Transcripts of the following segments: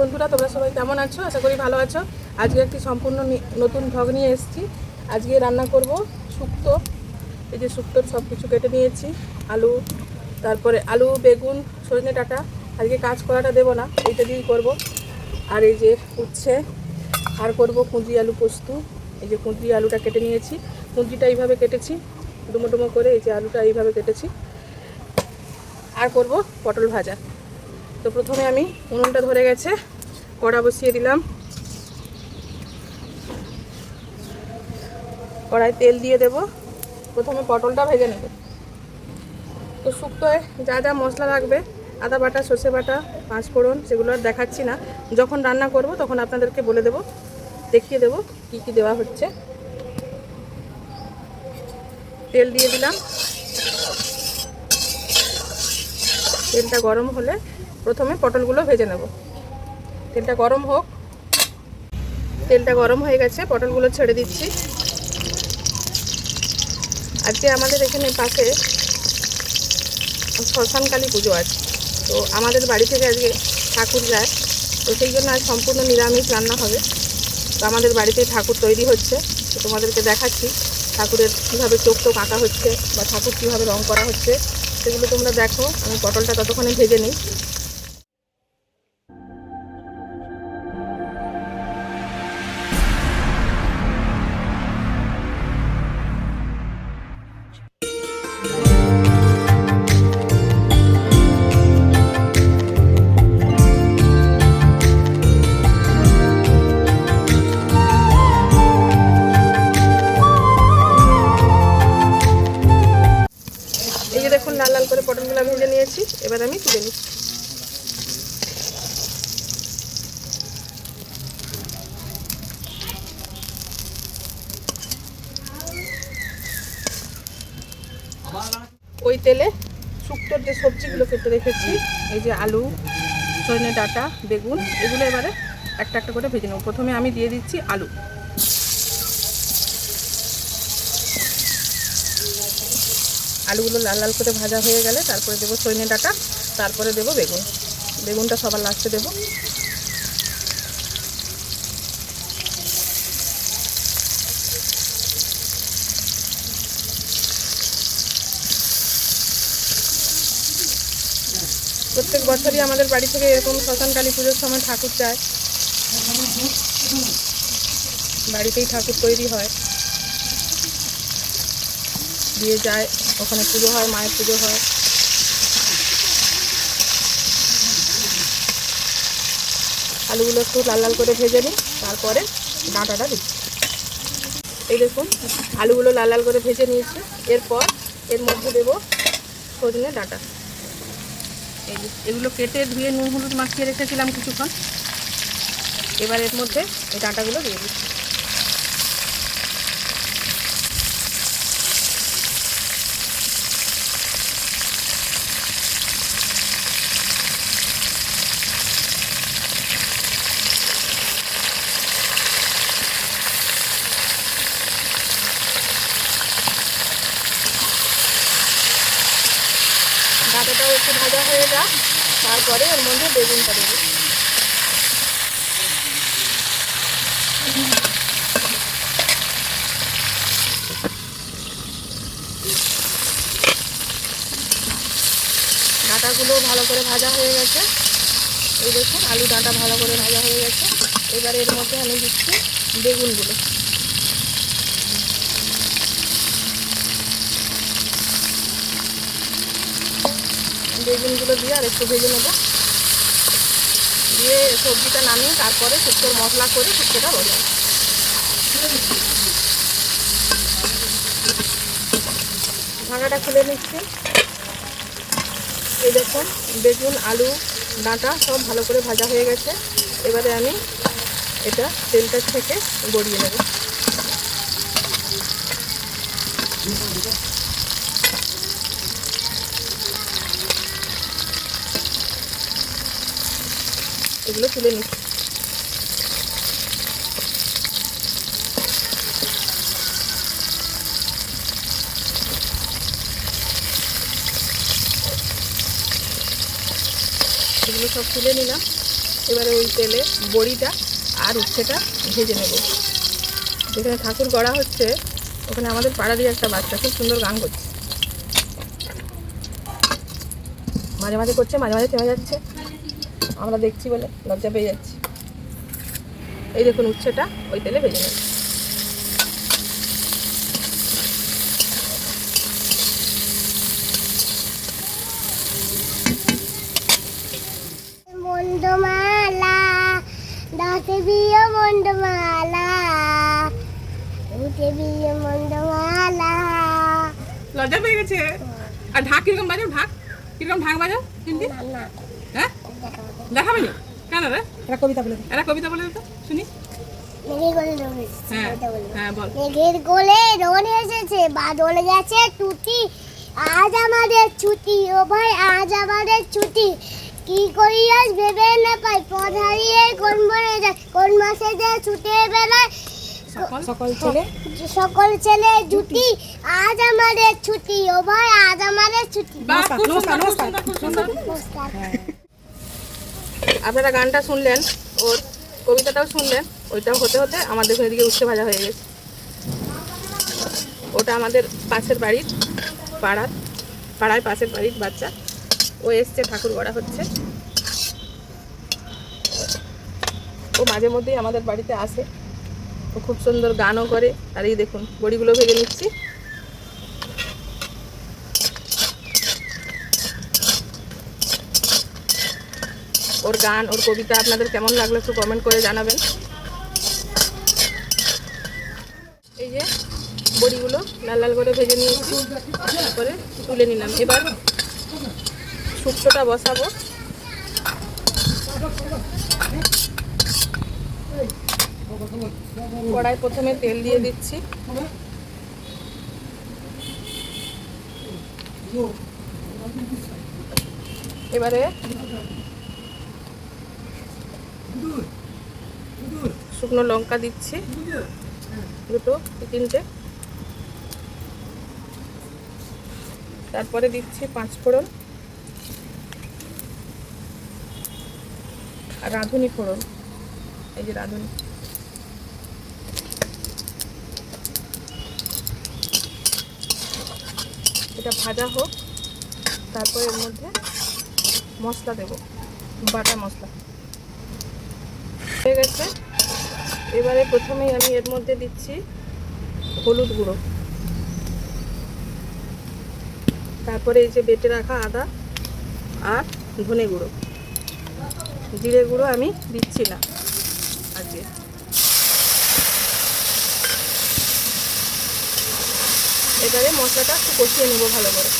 বন্ধুরা, তোমরা সবাই কেমন আছো? আশা করি ভালো আছো। আজকে একটি সম্পূর্ণ নতুন ভ্লগ নিয়ে এসেছি। আজকে রান্না করব শুক্তো। এই যে শুক্তোর সব কিছু কেটে নিয়েছি। আলু, তারপরে আলু, বেগুন, সজনে ডাটা। আজকে কাজ করাটা দেবো না, এইটা দিয়েই করব। আর এই যে উচ্ছে, আর করব কুঁজি আলু পোস্ত। এই যে কুঁজি আলুটা কেটে নিয়েছি। কুঁজিটা এইভাবে কেটেছি ডুমো ডুমো করে এই যে আলুটা এইভাবে কেটেছি। আর করব পটল ভাজা। তো প্রথমে আমি উনুনটা ধরে গেছে, কড়া বসিয়ে দিলাম। কড়াই তেল দিয়ে দেব। প্রথমে পটলটা ভেজে নেব। তো শুক্তোয় যা যা মশলা লাগবে, আদা বাটা, সর্ষে বাটা পাঁচ ফোড়ন সেগুলো আর দেখাচ্ছি না। যখন রান্না করব তখন আপনাদেরকে বলে দেব, দেখিয়ে দেব কি কি দেওয়া হচ্ছে। তেল দিয়ে দিলাম। তেলটা গরম হলে প্রথমে পটলগুলো ভেজে নেব। তেলটা গরম হোক। তেলটা গরম হয়ে গেছে, পটলগুলো ছেড়ে দিচ্ছি। আজকে আমাদের এখানে পাশে শ্মশানকালী পুজো আছে। তো আমাদের বাড়ি থেকে আজকে ঠাকুর যায়। তো সেই জন্য আজ সম্পূর্ণ নিরামিষ রান্না হবে। তো আমাদের বাড়িতে ঠাকুর তৈরি হচ্ছে। তো তোমাদেরকে দেখাচ্ছি ঠাকুরের কীভাবে চোখ টোক আঁকা হচ্ছে বা ঠাকুর কীভাবে রং করা হচ্ছে। সেগুলো তোমরা দেখো। আমি পটলটা ততক্ষণে ভেজে নিই। পটলগুলো ভেজে নিয়েছি, এবার আমি তুলে নিচ্ছি। ওই তেলে শুক্তোর যে সবজিগুলো কেটে রেখেছি, এই যে আলু, সজনে ডাঁটা, বেগুন, এগুলো এবারে একটা একটা করে ভেজে নেব। প্রথমে আমি দিয়ে দিচ্ছি আলু। আলুগুলো লাল লাল করে ভাজা হয়ে গেলে তারপরে দেবো সজনে ডাঁটা, তারপরে দেবো বেগুন। বেগুনটা সবার লাস্টে দেবো। প্রত্যেক বছরই আমাদের বাড়ি থেকে এরকম শ্মশান কালী পুজোর সময় ঠাকুর চায় বাড়িতেই ঠাকুর তৈরি হয়। দিয়ে যায়। ওখানে পুজো হয়, মায়ের পুজো হয়। আলুগুলো একটু লাল লাল করে ভেজে নিই, তারপরে ডাঁটাটা দিচ্ছি এই দেখুন, আলুগুলো লাল লাল করে ভেজে নিয়েছি। এরপর এর মধ্যে দেবো সজনে ডাঁটা। এগুলো কেটে ধুয়ে নুন হলুদ মাখিয়ে রেখেছিলাম কিছুক্ষণ। এবার এর মধ্যে এই ডাঁটাগুলো দিয়ে দিচ্ছি ডাঁটাটাও একটু ভাজা হয়ে যাক তারপরে ওর মধ্যে বেগুনটা দেবো। ডাঁটাগুলো ভালো করে ভাজা হয়ে গেছে। এই দেখুন, আলু ডাঁটা ভালো করে ভাজা হয়ে গেছে। এবার এর মধ্যে আমি দিচ্ছি বেগুনগুলো। বেগুনগুলো দিয়ে আর একটু ভেজে নেব। দিয়ে সবজিটা নামিয়ে তারপরে শুক্তোর মশলা করে শুক্তোটা বসাবো। ঢাকাটা খুলে নিচ্ছি। এই দেখুন, বেগুন, আলু, ডাঁটা সব ভালো করে ভাজা হয়ে গেছে। এবারে আমি এটা তেলটা থেকে গড়িয়ে নেব। এগুলো তুলে নিচ্ছি। এগুলো সব তুলে নিলাম। এবারে ওই তেলে বড়িটা আর উচ্ছেটা ভেজে নেব। যেখানে ঠাকুর গড়া হচ্ছে, ওখানে আমাদের পাড়ারই একটা বাচ্চা খুব সুন্দর গান করছে। মাঝে মাঝে করছে, মাঝে মাঝে থেমে যাচ্ছে। আমরা দেখছি বলে লজ্জা পেয়ে যাচ্ছি। এই দেখুন উচ্ছেটা ওই তেলে ভেজে নেব। মন্ডমালা দাঁতে বিয়ে উঠে বিয়ে লজ্জা পেয়ে গেছে? আর ঢাক কীরকম বাজাও ঢাক? কীরকম ঢাক বাজাও হিন্দি না। দেখাবে নি কেন রে? একটা কবিতা বলে এরা কবিতা বলে তো শুনি। মেঘের গোলে রোদ এসেছে হ্যাঁ। হ্যাঁ এসেছে বাদল গেছে টুটি আজ আমাদের ছুটি ও ভাই আজ আমাদের ছুটি। কি করি আজ ভেবে না পাই পথ হারিয়ে কোন বনে যায় কোন মাসে যে ছুটে বেলায় সকল? সকল ছেলে? সকল ছেলে জুটি। আজ আমাদের ছুটি ও ভাই আজ আমাদের ছুটি। আপনারা গানটা শুনলেন, ওর কবিতাটাও শুনলেন, ওইটাও হতে হতে আমাদের দেখুন এদিকে উচ্ছে ভাজা হয়ে গেছে। ওটা আমাদের পাশের বাড়ির পাড়ার পাড়ায় পাশের বাড়ির বাচ্চা। ও এসছে, ঠাকুর গড়া হচ্ছে। ও মাঝে মধ্যেই আমাদের বাড়িতে আসে। ও খুব সুন্দর গানও করে। আর এই দেখুন, বড়িগুলো ভেজে নিচ্ছি। ওর গান, ওর কবিতা আপনাদের কেমন লাগল একটু কমেন্ট করে জানাবেন। এই যে বড়িগুলো লাল লাল করে ভেজে নিয়েছি, তারপরে তুলে নিলাম। এবার শুক্তোটা বসাবো। কড়াই প্রথমে তেল দিয়ে দিচ্ছি। এবারে শুকনো লঙ্কা দিচ্ছি। দুটো তিনটে। তারপরে দিচ্ছি পাঁচ ফোড়ন। আর রাঁধুনি ফোড়ন। এই যে রাঁধুনি। এটা ভাজা হোক, তারপরে এর মধ্যে মশলা দেব, বাটা মশলা। হয়ে গেছে। এবারে প্রথমেই আমি এর মধ্যে দিচ্ছি হলুদ গুঁড়ো। তারপরে এই যে বেটে রাখা আদা আর ধনে গুঁড়ো। জিরে গুঁড়ো আমি দিচ্ছি না আজকে এবারে মশলাটা একটু কষিয়ে নেব ভালো করে।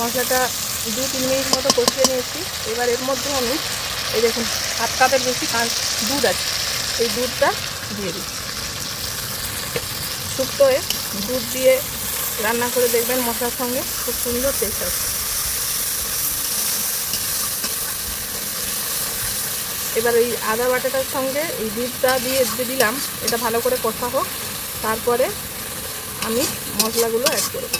মশলাটা দু তিন মিনিট মতো কষিয়ে নিয়েছি। এবার এর মধ্যে আমি এই দেখুন, হাফ কাপের বেশি দুধ আছে, এই দুধটা দিয়ে দিই শুক্তোয় দুধ দিয়ে রান্না করে দেখবেন মশলার সঙ্গে, খুব সুন্দর টেস্ট আছে এবার এই আদা বাটাটার সঙ্গে এই দুধটা দিয়ে দিয়ে দিলাম, এটা ভালো করে কষা হোক, তারপরে আমি মশলাগুলো অ্যাড করব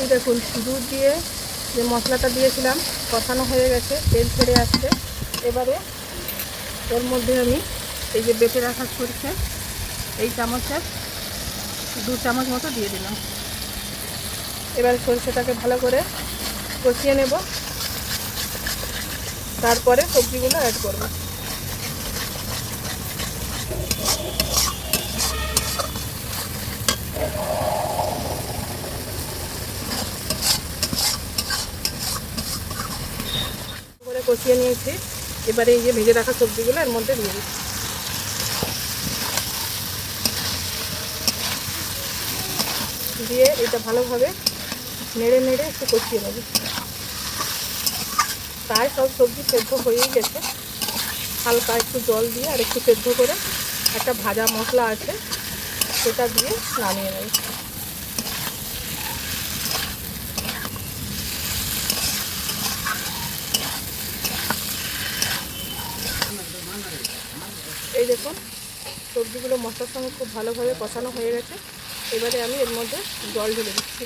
এই দেখুন দুধ দিয়ে যে মশলাটা দিয়েছিলাম, কষানো হয়ে গেছে, তেল ছেড়ে আসছে। এবারে এর মধ্যে আমি এই যে বেটে রাখা সরষে, এই চামচের দু চামচ মতো দিয়ে দিলাম। এবার সরষেটাকে ভালো করে কষিয়ে নেব। তারপরে সবজিগুলো অ্যাড করব। কষিয়ে নিয়েছি। এবারে এই যে ভেজে রাখা সবজিগুলো এর মধ্যে দিয়ে দিচ্ছি। দিয়ে এটা ভালোভাবে নেড়ে নেড়ে একটু কষিয়ে নেবে। প্রায় সব সবজি সেদ্ধ হয়েই গেছে। হালকা একটু জল দিয়ে আর একটু সেদ্ধ করে একটা ভাজা মশলা আছে, সেটা দিয়ে নামিয়ে নেবে। দেখুন, সবজিগুলো মশলার সঙ্গে খুব ভালোভাবে কষানো হয়ে গেছে। এবারে আমি এর মধ্যে জল ঢেলে দিচ্ছি।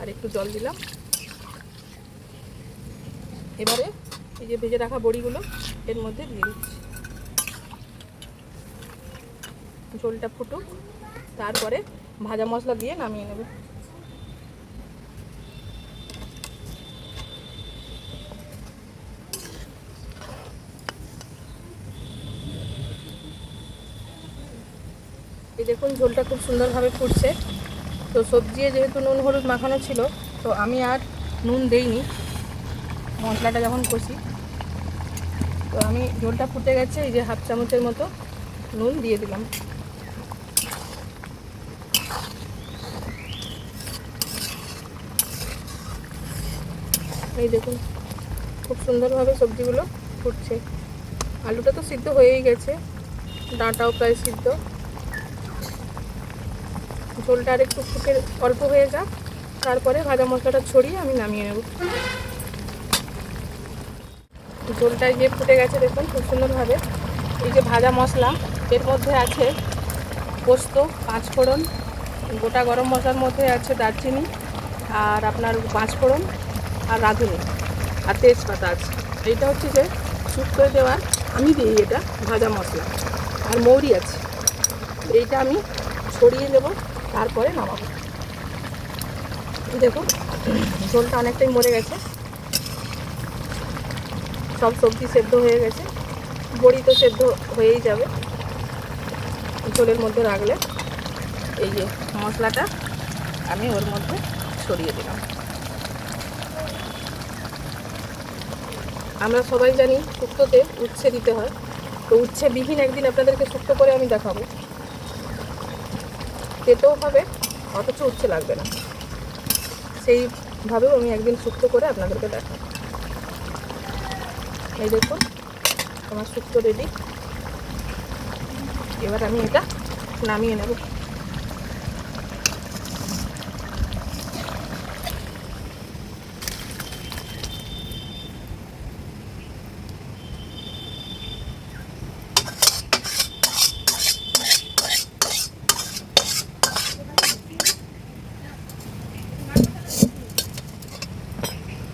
আর একটু জল দিলাম। এবারে এই যে ভেজে রাখা বড়িগুলো এর মধ্যে দিয়ে দিচ্ছি। ঝোলটা ফুটুক, তারপরে ভাজা মশলা দিয়ে নামিয়ে নেবে। এই দেখুন ঝোলটা খুব সুন্দরভাবে ফুটছে। তো সবজি যেহেতু নুন হলুদ মাখানো ছিল, তো আমি আর নুন দেইনি। মশলাটা যখন কষি, তো আমি ঝোলটা ফুটে গেছে, এই যে হাফ চামচের মতো নুন দিয়ে দিলাম। এই দেখুন, খুব সুন্দরভাবে সবজিগুলো ফুটছে। আলুটা তো সিদ্ধ হয়েই গেছে, ডাঁটাও প্রায় সিদ্ধ। ঝোলটা আর একটু ফুটে অল্প হয়ে যাক, তারপরে ভাজা মশলাটা ছড়িয়ে আমি নামিয়ে নেব। ঝোলটা যে ফুটে গেছে দেখুন, খুব সুন্দরভাবে। এই যে ভাজা মশলা, এর মধ্যে আছে পোস্ত, পাঁচফোড়ন, গোটা গরম মশলার মধ্যে আছে দারচিনি, আর আপনার পাঁচফোড়ন আর রাঁধুনি আর তেজপাতা আছে। এইটা হচ্ছে যে শুক্তোয় দেওয়ার আমি দিই এটা ভাজা মশলা। আর মৌরি আছে। এইটা আমি ছড়িয়ে দেব, তারপরে নামাবো। দেখুন, ঝোলটা অনেকটাই মরে গেছে। সব সবজি সেদ্ধ হয়ে গেছে। বড়ি তো সেদ্ধ হয়েই যাবে। ঝোলের মধ্যে রাখলে এই যে মশলাটা আমি ওর মধ্যে ছড়িয়ে দিলাম। আমরা সবাই জানি শুক্তোতে উচ্ছে দিতে হয়। তো উচ্ছে বিহীন একদিন আপনাদেরকে শুক্তো করে আমি দেখাবো। খেতেও হবে, অথচ উচ্ছে লাগবে না। সেইভাবেও আমি একদিন শুক্তো করে আপনাদেরকে দেখাবো। এই দেখুন, আমার শুক্তো রেডি এবার আমি এটা নামিয়ে নেব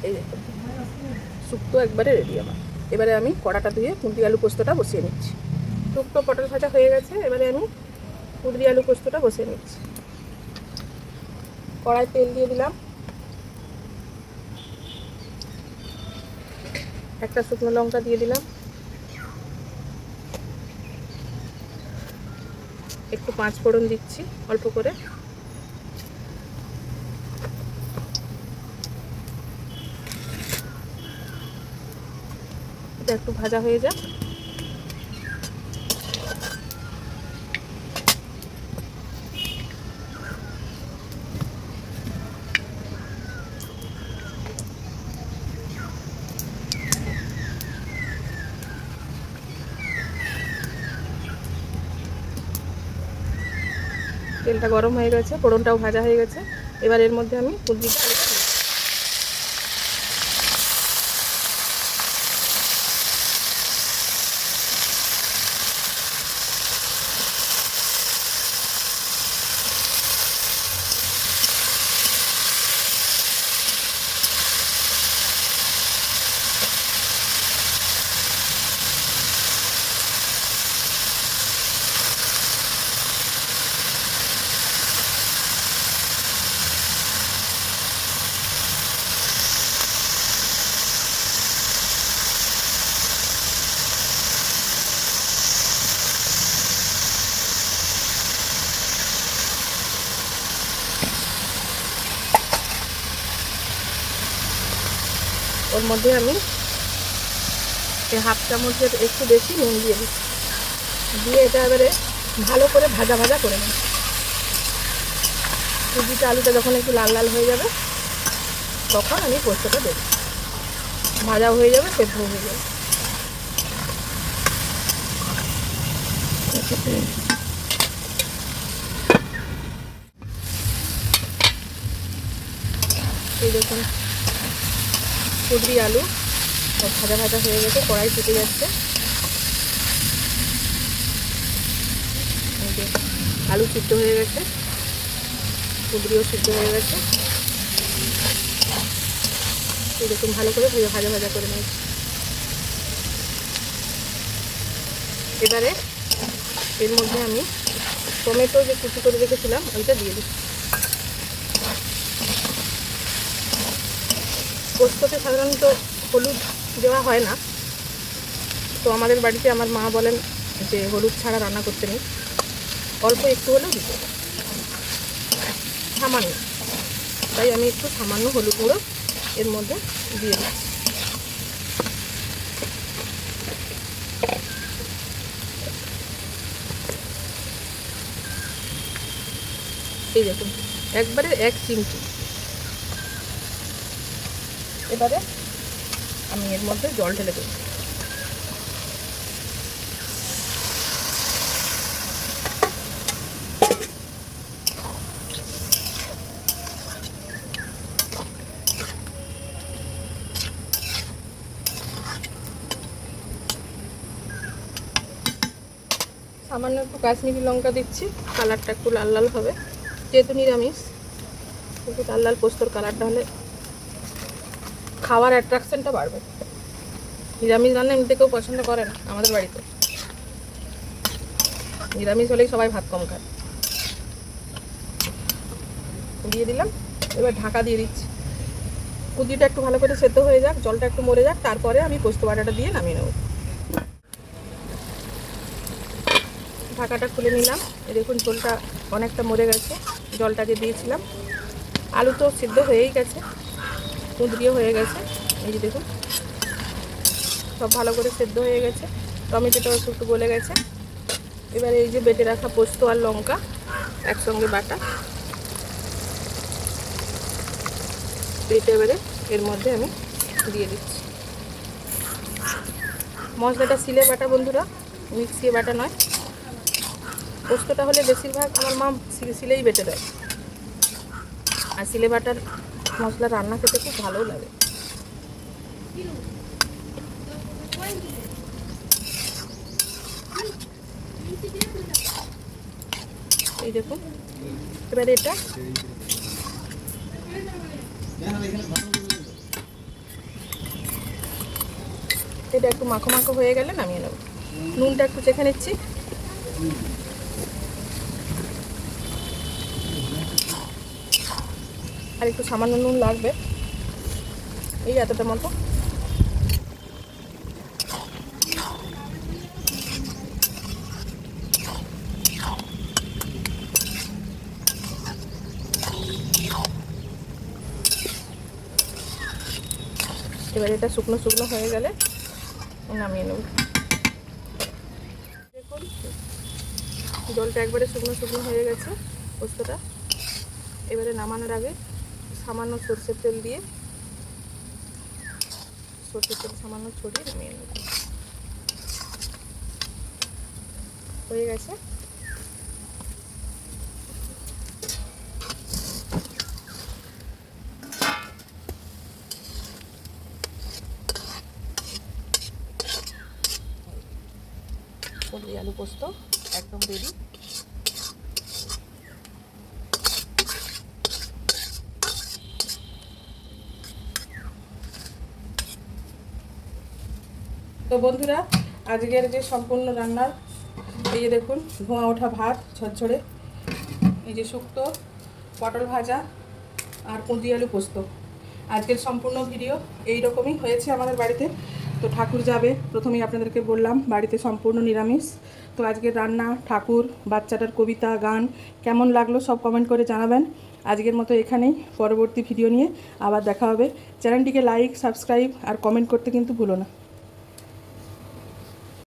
এই দেখুন শুক্তো একবারে রেডি আমার। এবারে আমি কড়াটা ধুয়ে কুঁদরি আলু পোস্তটা বসিয়ে নিচ্ছি। শুক্তো পটল ভাজা হয়ে গেছে, এবারে আমি কুঁদরি আলু পোস্তটা বসিয়ে নিচ্ছি। কড়াই তেল দিয়ে দিলাম। একটা শুকনো লঙ্কা দিয়ে দিলাম। একটু পাঁচ ফোড়ন দিচ্ছি অল্প করে। এটা একটু ভাজা হয়ে যাক। তেলটা গরম হয়ে গেছে, ফোড়নটাও ভাজা হয়ে গেছে। এবার এর মধ্যে আমি কুঁদরিটা মধ্যে আমি হাফ চামচের একটু বেশি নুন দিয়ে দিচ্ছি। দিয়ে এটা এবারে ভালো করে ভাজা ভাজা করে নিই সুজিটা, আলুটা যখন একটু লাল লাল হয়ে যাবে, তখন আমি পোস্তটা দেবো। ভাজা হয়ে যাবে, সেদ্ধ হয়ে যাবে। এই দেখুন। কুদরি আলু। ভাজা ভাজা হয়ে গেছে, কড়াই ফুটে যাচ্ছে। আলু সিদ্ধ হয়ে গেছে, কুদরিও সিদ্ধ হয়ে গেছে। এরকম ভালো করে ভেজে ভাজা ভাজা করে নিয়েছি। এবারে এর মধ্যে আমি টমেটো যে কুচি করে রেখেছিলাম, ওইটা দিয়ে দিচ্ছি। পোস্ততে সাধারণত হলুদ দেওয়া হয় না। তো আমাদের বাড়িতে আমার মা বলেন যে হলুদ ছাড়া রান্না করতে নেই। অল্প একটু হলেও দিতে সামান্য। তাই আমি একটু সামান্য হলুদ গুঁড়ো এর মধ্যে দিয়ে দিচ্ছি। এই দেখুন, একবারে এক চিমটি। এবারে আমি এর মধ্যে জল ঢেলে দেবো। সামান্য একটু কাশ্মীরি লঙ্কা দিচ্ছি, কালারটা একটু লাল লাল হবে। যেহেতু নিরামিষ, একটু লাল লাল পোস্তর কালারটা হলে খাওয়ার অ্যাট্রাকশনটা বাড়বে। নিরামিষ রান্না এমনিতে কেউ পছন্দ করে না আমাদের বাড়িতে। নিরামিষ হলেই সবাই ভাত কম খায়। দিয়ে দিলাম, এবার ঢাকা দিয়ে দিচ্ছি। কুদিটা একটু ভালো করে সেদ্ধ হয়ে যাক, জলটা একটু মরে যাক, তারপরে আমি পোস্ত বাটাটা দিয়ে নামিয়ে নেব। ঢাকাটা খুলে নিলাম। দেখুন ঝোলটা অনেকটা মরে গেছে জলটা যে দিয়েছিলাম। আলু তো সিদ্ধ হয়েই গেছে, কুঁদরিও হয়ে গেছে। এই যে দেখুন, সব ভালো করে সেদ্ধ হয়ে গেছে। টমেটোটাও একটু একটু গলে গেছে। এবারে এই যে বেটে রাখা পোস্ত আর লঙ্কা, একসঙ্গে বাটা। বেটে এবারে এর মধ্যে আমি দিয়ে দিচ্ছি। মশলাটা সিলে বাটা বন্ধুরা মিক্সিয়ে বাটা নয়। পোস্তটা হলে বেশিরভাগ আমার মা সিলে- সিলেই বেটে দেয়। আর সিলে বাটার মশলা রান্না খেতে খুব ভালোও লাগে। এই দেখুন এবার এটা। এটা একটু মাখো মাখো হয়ে গেলে নামিয়ে নেব। নুনটা একটু চেখে নিচ্ছি। আর একটু সামান্য নুন লাগবে। এই এতটা মতো। এবার এটা শুকনো শুকনো হয়ে গেলে নামিয়ে নেব। দেখুন, জলটা একবারে শুকনো শুকনো হয়ে গেছে, পোস্তটা। এবারে নামানোর আগে সামান্য সর্ষের তেল দিয়ে সর্ষের তেল সামান্য ছড়িয়ে নামিয়ে নেব। হয়ে গেছে কুঁদরি আলু পোস্ত, একদম রেডি তো বন্ধুরা, আজকের যে সম্পূর্ণ রান্নার, এই যে দেখুন, ধোঁয়া ওঠা ভাত, ঝরঝরে। এই যে শুক্তো, পটল ভাজা আর কুঁদি আলু পোস্ত। আজকের সম্পূর্ণ ভিডিও এই রকমই হয়েছে আমাদের বাড়িতে। তো ঠাকুর যাবে, প্রথমেই আপনাদেরকে বললাম, বাড়িতে সম্পূর্ণ নিরামিষ। তো আজকের রান্না, ঠাকুর, বাচ্চাটার কবিতা, গান, কেমন লাগল সব কমেন্ট করে জানাবেন। আজকের মতো এখানেই, পরবর্তী ভিডিও নিয়ে আবার দেখা হবে। চ্যানেলটিকে লাইক সাবস্ক্রাইব আর কমেন্ট করতে কিন্তু ভুলো না।